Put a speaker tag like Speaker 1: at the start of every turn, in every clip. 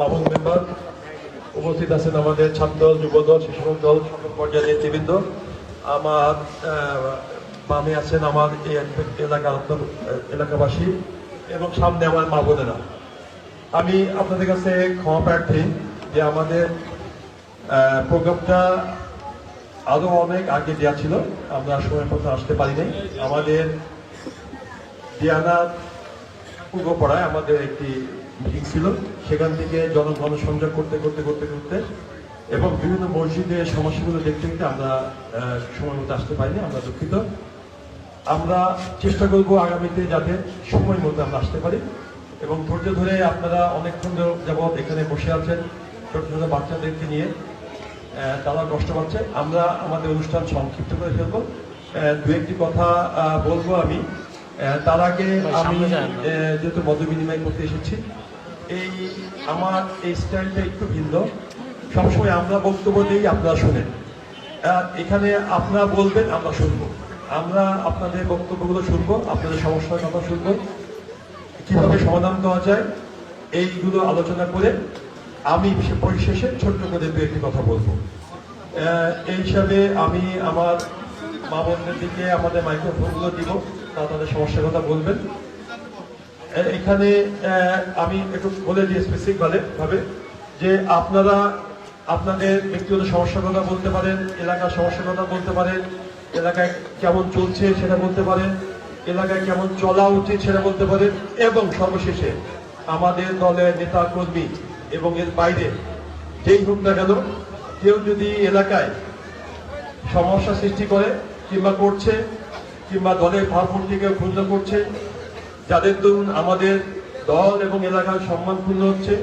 Speaker 1: Mamun member উপস্থিত আছেন আমাদের ছাত্রদল, যুবদল শিশু দল, সকল পর্যায়ের নেতৃবৃন্দ। আমার বামে আছেন আমার এই এলাকার এলাকাবাসী এবং সামনে আমার মা বোনেরা। আমি আপনাদের কাছে ক্ষমা প্রার্থী যে আমাদের প্রোগ্রামটা আরও অনেক আগে দেওয়া ছিল। আমরা সময় মতো আসতে পারি নাই। আমাদের দিয়ানা পূর্বপাড়ায় আমাদের একটি মিটিং ছিল। সেখান থেকে জনগণ সংযোগ করতে করতে করতে করতে এবং বিভিন্ন মসজিদের সমস্যাগুলো দেখতে দেখতে আমরা সময় মতো আসতে পারিনি আমরা দুঃখিত। আমরা চেষ্টা করব আগামীতে যাতে সময় মতো আমরা আসতে পারি এবং ধৈর্য ধরে আপনারা অনেকক্ষণ যাবৎ এখানে বসে আছেন ছোট ছোট বাচ্চাদেরকে নিয়ে। তারা কষ্ট পাচ্ছে। আমরা আমাদের অনুষ্ঠান সংক্ষিপ্ত করে ফেলব। দু একটি কথা বলব আমি। তার আগে আমি যেহেতু মত বিনিময় করতে এসেছি এই, আমার এই স্টাইলটা একটু ভিন্ন। সবসময় আমরা বক্তব্য দিই আপনারা শুনেন। এখানে আপনারা বলবেন, আমরা শুনব। আমরা আপনাদের বক্তব্যগুলো শুনব, আপনাদের সমস্যার কথা শুনব। কীভাবে সমাধান দেওয়া যায়, এইগুলো আলোচনা করে আমি পরিশেষে ছোট্ট করে দু একটি কথা বলব। এই হিসাবে আমি আমার মা বোনদের দিকে আমাদের মাইক্রোফোনগুলো দিব, তারা তাদের সমস্যার কথা বলবেন। এখানে আমি একটু বলে দিই স্পেসিফিক ভাবে যে আপনারা আপনাদের ব্যক্তিগত সমস্যার কথা বলতে পারেন, এলাকার সমস্যার কথা বলতে পারেন, এলাকায় কেমন চলছে সেটা বলতে পারেন, এলাকায় কেমন চলা উচিত সেটা বলতে পারেন, এবং সর্বশেষে আমাদের দলের নেতা কর্মী এবং এর বাইরে যেই হোক না কেন, কেউ যদি এলাকায় সমস্যা সৃষ্টি করে কিংবা করছে, কিংবা দলের ভাবমূর্তিকে ক্ষুণ্ণ করছে যাদের দরুন আমাদের দল এবং এলাকার সম্মান ক্ষুণ্ণ হচ্ছে,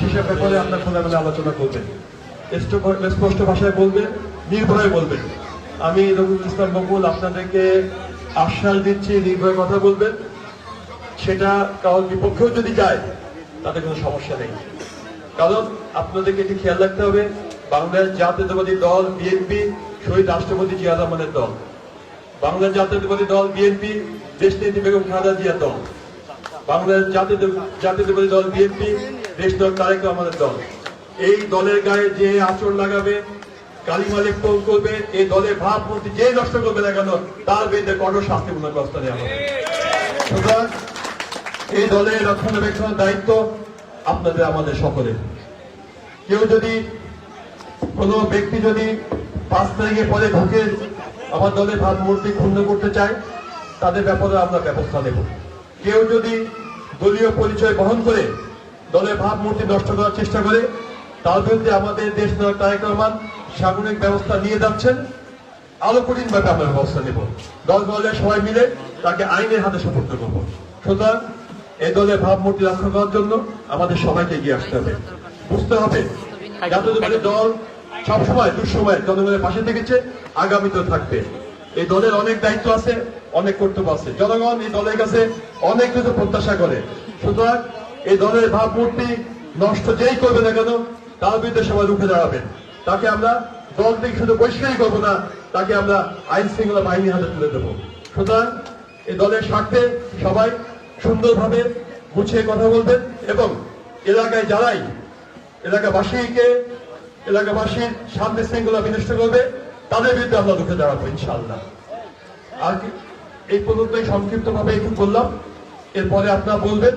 Speaker 1: সেসব ব্যাপারে আপনার খোলামেলা আলোচনা করবেন। স্পষ্ট- ভাষায় বলবেন, নির্ভয়ে বলবেন। আমি রবিউল ইসলাম বকুল, আপনাদেরকে আশ্বাস দিচ্ছি, নির্ভয়ে কথা বলবেন। সেটা কারোর বিপক্ষেও যদি যায়, তাতে কোনো সমস্যা নেই। কারণ আপনাদেরকে এটি খেয়াল রাখতে হবে বাংলাদেশ জাতীয়তাবাদী দল, বিএনপি, শহীদ রাষ্ট্রপতি জিয়া রহমানের দল। বাংলাদেশ জাতীয়তাবাদী দল বিএনপি দেশনেত্রী বেগম খালেদা জিয়ার দল। বাংলাদেশ জাতীয় জাতীয়তাবাদী দল বিএনপি, দেশ দল তারেক রহমানের দল। এই দলের গায়ে যে আচরণ লাগাবে, কালিমা লেপন করবে, এই দলের ভাবমূর্তি যে নষ্ট করবে না কেন, তার বিরুদ্ধে কঠোর শাস্তিমূলক ব্যবস্থা নেওয়া হবে। সুতরাং এই দলের রক্ষণাবেক্ষণের দায়িত্ব আপনাদের, আমাদের সকলের। কেউ যদি কোনো ব্যক্তি যদি পাঁচ তারিখে পরে ঢুকে আমার দলের ভাবমূর্তি ক্ষুণ্ণ করতে চায় তাদের ব্যাপারে আমরা ব্যবস্থা নেব। কেউ যদি দলীয় পরিচয় বহন করে দলের ভাবমূর্তি নষ্ট করার চেষ্টা করে তার বিরুদ্ধে আমাদের দেশ নায়ক তারেক রহমান সামরিক ব্যবস্থা নিয়ে যাচ্ছেন। আরও কঠিন ভাবে আমরা ব্যবস্থা নেব। দল দলের সবাই মিলে তাকে আইনের হাতে সুপর্দ করব। সুতরাং এই দলের ভাবমূর্তি রক্ষা করার জন্য আমাদের সবাইকে এগিয়ে আসতে হবে। বুঝতে হবে জাতীয় দল সবসময় দুঃসময় জনগণের পাশে থেকেছে, আগামীতেও থাকবে। এই দলের অনেক দায়িত্ব আছে, অনেক কর্তব্য আছে। জনগণ এই দলের কাছে অনেক কিছু প্রত্যাশা করে। সুতরাং এই দলের ভাবমূর্তি নষ্ট যেই করবে না কেন, তার বিরুদ্ধে সবাই রুখে দাঁড়াবেন তাকে আমরা দল থেকে শুধু বহিষ্কারই করব না, তাকে আমরা আইন শৃঙ্খলা বাহিনীর হাতে তুলে দেবো। সুতরাং এই দলের স্বার্থে সবাই সুন্দরভাবে গুছিয়ে কথা বলবেন এবং এলাকায় যারাই, এলাকাবাসীকে এলাকাবাসীর শান্তি শৃঙ্খলা বিনষ্ট করবে তাদের বিরুদ্ধে আমরা রুখে দাঁড়াবো ইনশাল্লাহ আর কি, এই পর্যন্তই সংক্ষিপ্ত ভাবে একটু বললাম, এরপরে আপনারা বলবেন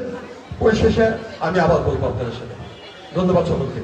Speaker 1: ওই শেষে আমি আবার বলব আপনাদের সাথে। ধন্যবাদ সকলকে।